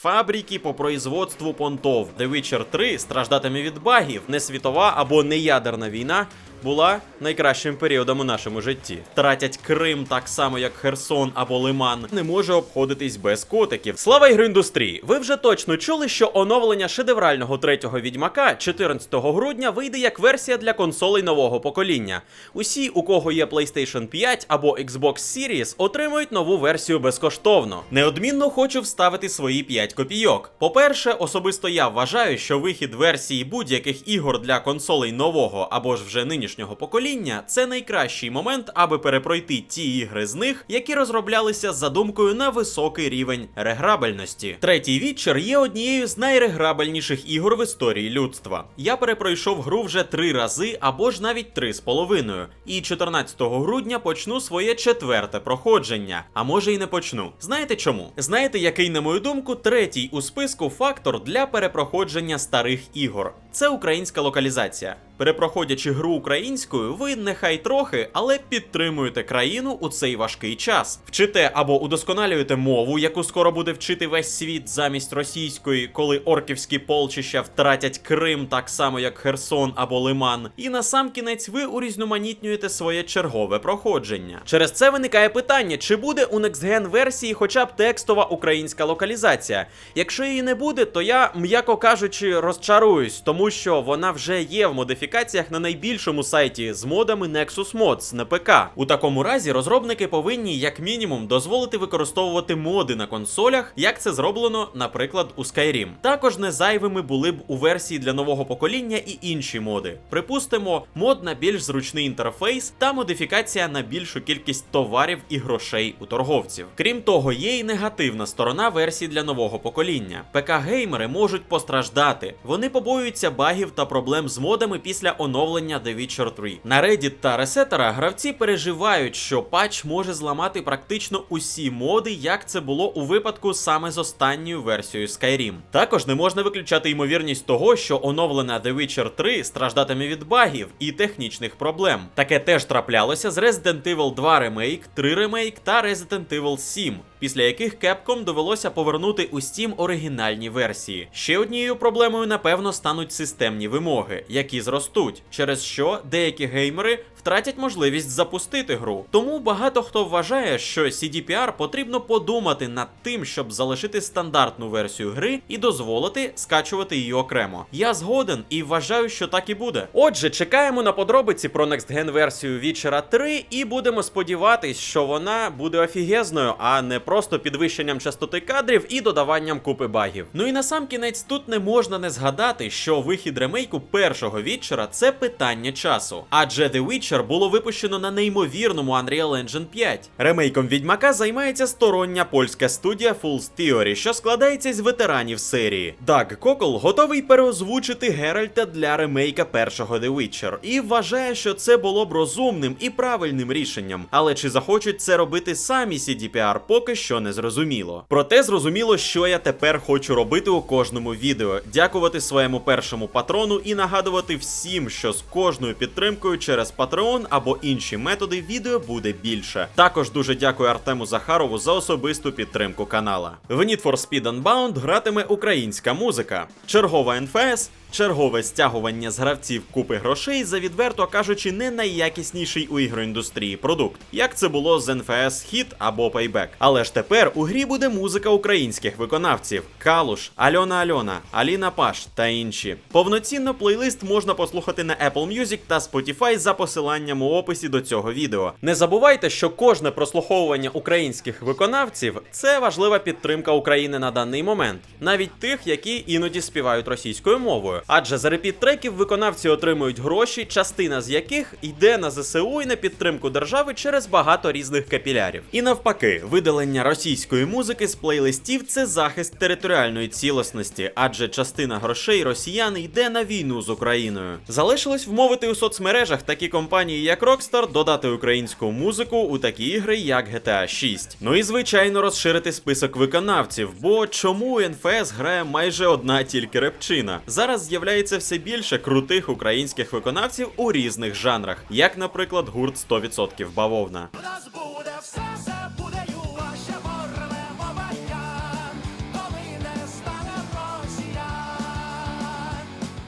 фабрики по производству понтов. The Witcher 3 страждатиме від багів. Не світова або не ядерна війна була найкращим періодом у нашому житті. Тратять Крим так само, як Херсон або Лиман. Не може обходитись без котиків. Слава ігроіндустрії! Ви вже точно чули, що оновлення шедеврального третього відьмака 14 грудня вийде як версія для консолей нового покоління. Усі, у кого є PlayStation 5 або Xbox Series, отримують нову версію безкоштовно. Неодмінно хочу вставити свої 5 копійок. По-перше, особисто я вважаю, що вихід версії будь-яких ігор для консолей нового або ж вже нинішнього покоління це найкращий момент, аби перепройти ті ігри з них, які розроблялися з задумкою на високий рівень реграбельності. Третій Вітчер є однією з найреграбельніших ігор в історії людства. Я перепройшов гру вже три рази або ж навіть три з половиною. І 14 грудня почну своє четверте проходження. А може і не почну. Знаєте чому? Знаєте, який, на мою думку, третій у списку фактор для перепроходження старих ігор? Це українська локалізація. Перепроходячи гру українською, ви нехай трохи, але підтримуєте країну у цей важкий час. Вчите або удосконалюєте мову, яку скоро буде вчити весь світ замість російської, коли орківські полчища втратять Крим так само, як Херсон або Лиман. І на сам кінець ви урізноманітнюєте своє чергове проходження. Через це виникає питання, чи буде у Next Gen версії хоча б текстова українська локалізація. Якщо її не буде, то я, м'яко кажучи, розчаруюсь, тому що вона вже є в модифікаціях на найбільшому сайті з модами Nexus Mods на ПК. У такому разі розробники повинні, як мінімум, дозволити використовувати моди на консолях, як це зроблено, наприклад, у Skyrim. Також не зайвими були б у версії для нового покоління і інші моди. Припустимо, мод на більш зручний інтерфейс та модифікація на більшу кількість товарів і грошей у торговців. Крім того, є і негативна сторона версії для нового покоління. ПК-геймери можуть постраждати. Вони побоюються багів та проблем з модами після оновлення The Witcher 3. На Reddit та Resetera гравці переживають, що патч може зламати практично усі моди, як це було у випадку саме з останньою версією Skyrim. Також не можна виключати ймовірність того, що оновлена The Witcher 3 страждатиме від багів і технічних проблем. Таке теж траплялося з Resident Evil 2 Remake, 3 Remake та Resident Evil 7 після яких Capcom довелося повернути у Steam оригінальні версії. Ще однією проблемою, напевно, стануть системні вимоги, які зростуть, через що деякі геймери втратять можливість запустити гру. Тому багато хто вважає, що CDPR потрібно подумати над тим, щоб залишити стандартну версію гри і дозволити скачувати її окремо. Я згоден і вважаю, що так і буде. Отже, чекаємо на подробиці про Gen версію Witcher 3 і будемо сподіватись, що вона буде офігезною, а не просто підвищенням частоти кадрів і додаванням купи багів. Ну і на сам кінець тут не можна не згадати, що вихід ремейку першого Вітчера це питання часу. Адже The Witcher було випущено на неймовірному Unreal Engine 5. Ремейком Відьмака займається стороння польська студія Fools Theory, що складається з ветеранів серії. Даг Кокол готовий переозвучити Геральта для ремейка першого The Witcher і вважає, що це було б розумним і правильним рішенням. Але чи захочуть це робити самі CDPR, поки що не зрозуміло. Проте зрозуміло, що я тепер хочу робити у кожному відео: дякувати своєму першому патрону і нагадувати всім, що з кожною підтримкою через Patreon або інші методи відео буде більше. Також дуже дякую Артему Захарову за особисту підтримку канала. В Need for Speed Unbound гратиме українська музика, чергова НФС. Чергове стягування з гравців купи грошей за відверто кажучи, не найякісніший у ігроіндустрії продукт, як це було з NFS Hit або Payback. Але ж тепер у грі буде музика українських виконавців: Калуш, Альона Альона, Аліна Паш та інші. Повноцінно плейлист можна послухати на Apple Music та Spotify за посиланням у описі до цього відео. Не забувайте, що кожне прослуховування українських виконавців це важлива підтримка України на даний момент, навіть тих, які іноді співають російською мовою. Адже за репіт треків виконавці отримують гроші, частина з яких йде на ЗСУ і на підтримку держави через багато різних капілярів. І навпаки, видалення російської музики з плейлистів це захист територіальної цілісності, адже частина грошей росіян йде на війну з Україною. Залишилось вмовити у соцмережах такі компанії, як Rockstar, додати українську музику у такі ігри, як GTA 6. Ну і звичайно розширити список виконавців, бо чому НФС грає майже одна тільки репчина. Зараз з'являється все більше крутих українських виконавців у різних жанрах, як, наприклад, гурт «100% бавовна.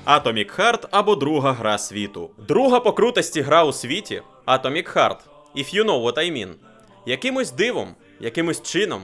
Atomic Heart або друга гра світу. Друга по крутості гра у світі Atomic Heart. If you know what I mean. Якимось дивом, якимось чином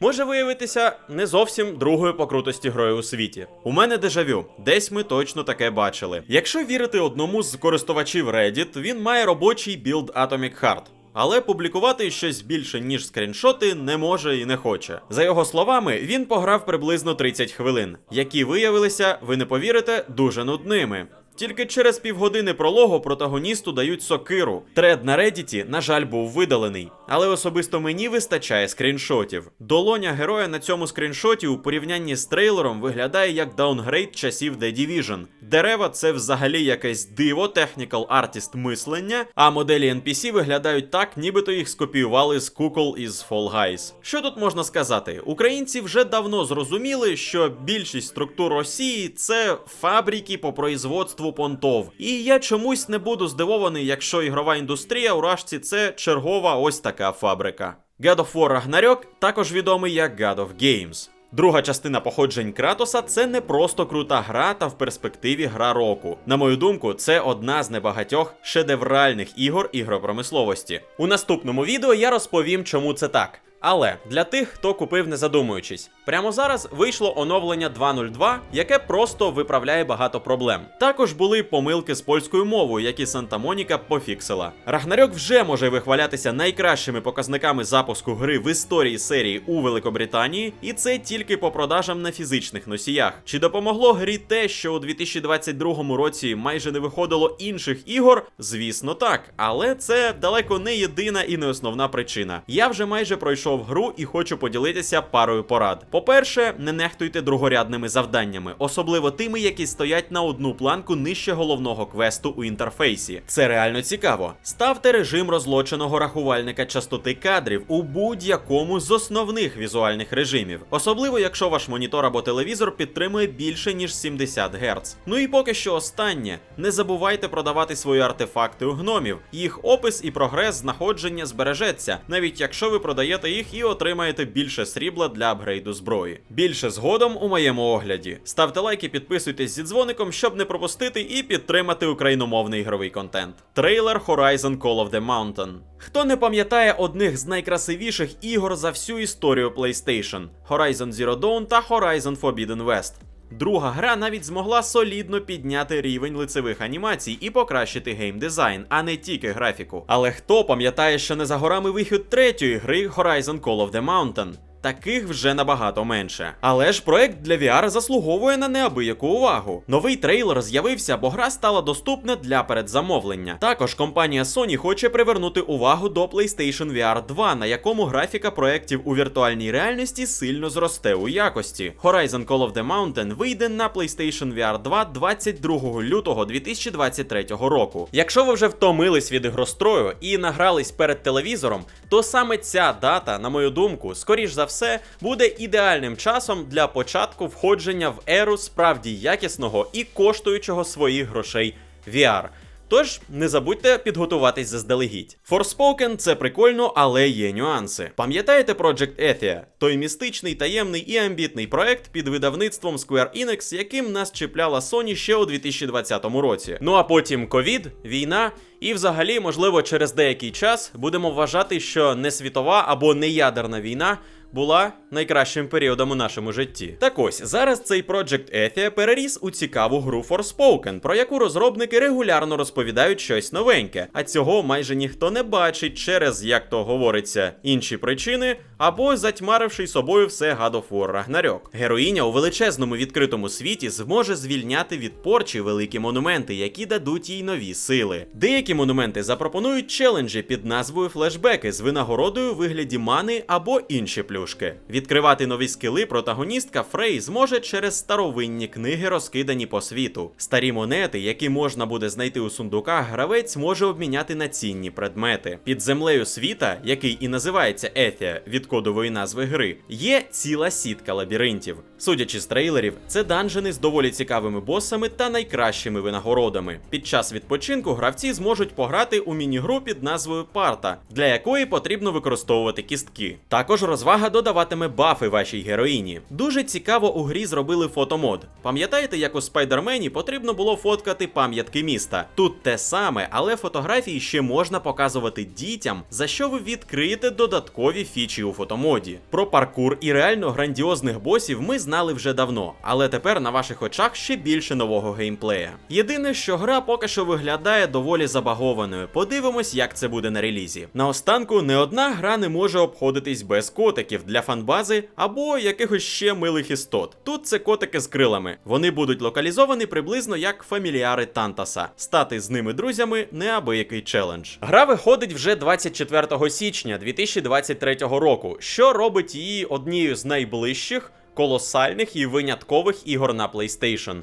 може виявитися не зовсім другою по крутості грою у світі. У мене дежавю, десь ми точно таке бачили. Якщо вірити одному з користувачів Reddit, він має робочий білд Atomic Heart. Але публікувати щось більше, ніж скріншоти, не може і не хоче. За його словами, він пограв приблизно 30 хвилин, які виявилися, ви не повірите, дуже нудними. Тільки через півгодини прологу протагоністу дають сокиру. Тред на Редіті, на жаль, був видалений, але особисто мені вистачає скріншотів. Долоня героя на цьому скріншоті у порівнянні з трейлером виглядає як даунгрейд часів The Division. Дерева це взагалі якесь диво, технікал артіст мислення, а моделі NPC виглядають так, нібито їх скопіювали з кукол із Fall Guys. Що тут можна сказати? Українці вже давно зрозуміли, що більшість структур Росії це фабрики по производству понтов. І я чомусь не буду здивований, якщо ігрова індустрія у Рашці це чергова ось така фабрика. God of War Ragnarok також відомий як God of Games. Друга частина походжень Кратоса це не просто крута гра та в перспективі гра року. На мою думку, це одна з небагатьох шедевральних ігор ігропромисловості. У наступному відео я розповім, чому це так. Але для тих, хто купив не задумуючись, прямо зараз вийшло оновлення 2.02, яке просто виправляє багато проблем. Також були помилки з польською мовою, які Санта Моніка пофіксила. Рагнарьок вже може вихвалятися найкращими показниками запуску гри в історії серії у Великобританії, і це тільки по продажам на фізичних носіях. Чи допомогло грі те, що у 2022 році майже не виходило інших ігор? Звісно, так, але це далеко не єдина і не основна причина. Я вже майже пройшов гру і хочу поділитися парою порад. По-перше, не нехтуйте другорядними завданнями, особливо тими, які стоять на одну планку нижче головного квесту у інтерфейсі. Це реально цікаво. Ставте режим розлоченого рахувальника частоти кадрів у будь-якому з основних візуальних режимів, особливо якщо ваш монітор або телевізор підтримує більше ніж 70 Гц. Ну і поки що останнє, не забувайте продавати свої артефакти у гномів. Їх опис і прогрес знаходження збережеться, навіть якщо ви продаєте їх і отримаєте більше срібла для апгрейду зброї. Більше згодом у моєму огляді. Ставте лайки, підписуйтесь зі дзвоником, щоб не пропустити і підтримати україномовний ігровий контент. Трейлер Horizon Call of the Mountain. Хто не пам'ятає одних з найкрасивіших ігор за всю історію PlayStation Horizon Zero Dawn та Horizon Forbidden West. Друга гра навіть змогла солідно підняти рівень лицевих анімацій і покращити геймдизайн, а не тільки графіку. Але хто пам'ятає, що не за горами вихід третьої гри Horizon Call of the Mountain? Таких вже набагато менше. Але ж проект для VR заслуговує на неабияку увагу. Новий трейлер з'явився, бо гра стала доступна для передзамовлення. Також компанія Sony хоче привернути увагу до PlayStation VR 2, на якому графіка проєктів у віртуальній реальності сильно зросте у якості. Horizon Call of the Mountain вийде на PlayStation VR 2 22 лютого 2023 року. Якщо ви вже втомились від ігрострою і награлись перед телевізором, то саме ця дата, на мою думку, скоріш за все, буде ідеальним часом для початку входження в еру справді якісного і коштуючого своїх грошей VR. Тож не забудьте підготуватись заздалегідь. Forspoken – це прикольно, але є нюанси. Пам'ятаєте Project Ethia? Той містичний, таємний і амбітний проект під видавництвом Square Enix, яким нас чіпляла Sony ще у 2020 році. Ну а потім ковід, війна, і взагалі, можливо, через деякий час будемо вважати, що не світова або не ядерна війна була найкращим періодом у нашому житті. Так ось зараз цей Project Ethia переріс у цікаву гру Forspoken, про яку розробники регулярно розповідають щось новеньке, а цього майже ніхто не бачить через, як то говориться, інші причини, або затьмаривши собою все God of War Ragnarok. Героїня у величезному відкритому світі зможе звільняти від порчі великі монументи, які дадуть їй нові сили. Деякі монументи запропонують челенджі під назвою флешбеки з винагородою у вигляді мани або інші плюшки. Відкривати нові скіли протагоністка Фрей зможе через старовинні книги, розкидані по світу. Старі монети, які можна буде знайти у сундуках, гравець може обміняти на цінні предмети. Під землею світа, який і називається Ефія від кодової назви гри, є ціла сітка лабіринтів. Судячи з трейлерів, це данжени з доволі цікавими босами та найкращими винагородами. Під час відпочинку гравці зможуть пограти у міні-гру під назвою Парта, для якої потрібно використовувати кістки. Також розвага додаватиме бафи вашій героїні. Дуже цікаво у грі зробили фотомод. Пам'ятаєте, як у Спайдермені потрібно було фоткати пам'ятки міста? Тут те саме, але фотографії ще можна показувати дітям, за що ви відкриєте додаткові фічі у фотомоді. Про паркур і реально грандіозних босів ми знали вже давно, але тепер на ваших очах ще більше нового геймплея. Єдине, що гра поки що виглядає доволі забагованою. Подивимось, як це буде на релізі. Наостанку, не одна гра не може обходитись без котиків для фанбази або якихось ще милих істот. Тут це котики з крилами. Вони будуть локалізовані приблизно як фаміліари Тантаса. Стати з ними друзями неабиякий челендж. Гра виходить вже 24 січня 2023 року, що робить її однією з найближчих, колосальних і виняткових ігор на PlayStation.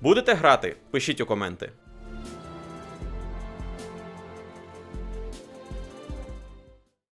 Будете грати? Пишіть у коменти.